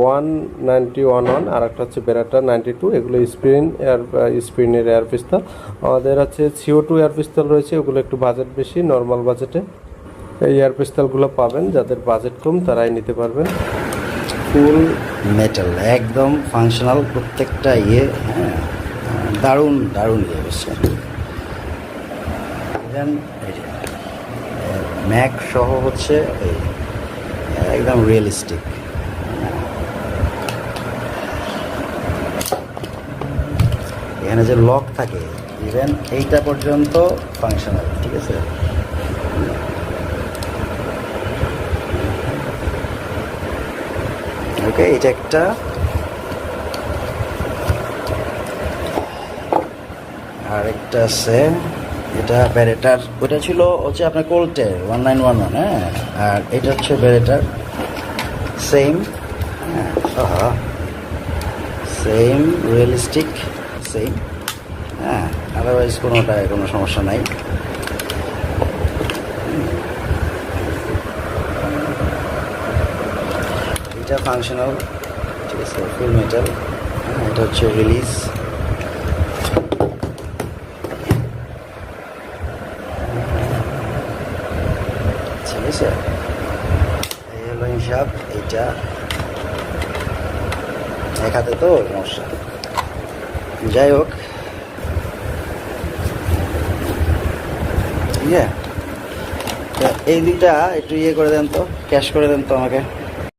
One ninety one one আর একটা হচ্ছে বেরাটা নাইনটি টু এগুলো স্প্রিন এয়ার স্প্রিনের এয়ার পিস্তল আমাদের আছে সিও টু এয়ার পিস্তল রয়েছে, ওগুলো একটু বাজেট বেশি নর্মাল বাজেটে এই এয়ার পিস্তলগুলো পাবেন, যাদের বাজেট কম, তারাই নিতে পারবেন। ফুল মেটাল একদম ফাংশনাল প্রত্যেকটা ইয়ে হ্যাঁ দারুণ দারুণ ইয়ে বুঝছেন ম্যাক সহ হচ্ছে একদম রিয়েলিস্টিক এখানে যে লক থাকে ইভেন এইটা পর্যন্ত ফাংশনাল ঠিক আছে? ওকে এটা একটা আর একটা আছে, এটা ব্যারেটার ওটা ছিল হচ্ছে আপনার কোল্টের ওয়ান নাইন ওয়ান ওয়ান হ্যাঁ? আর এটা হচ্ছে ব্যারেটার সেম হ্যাঁ সেম রিয়েলিস্টিক সেম হ্যাঁ আদারওয়াইজ কোনোটায় কোনো সমস্যা নাই। এটা ফাংশনাল ঠিক আছে ফুল মেটাল এটা হচ্ছে রিলিজ ঠিক আছে এই হলো হিসাব, এইটা। এক হাতে তো সমস্যা। যাই হোক। ইয়ে এই দুইটা একটু ইয়ে করে দেন তো ক্যাশ করে দেন তো আমাকে।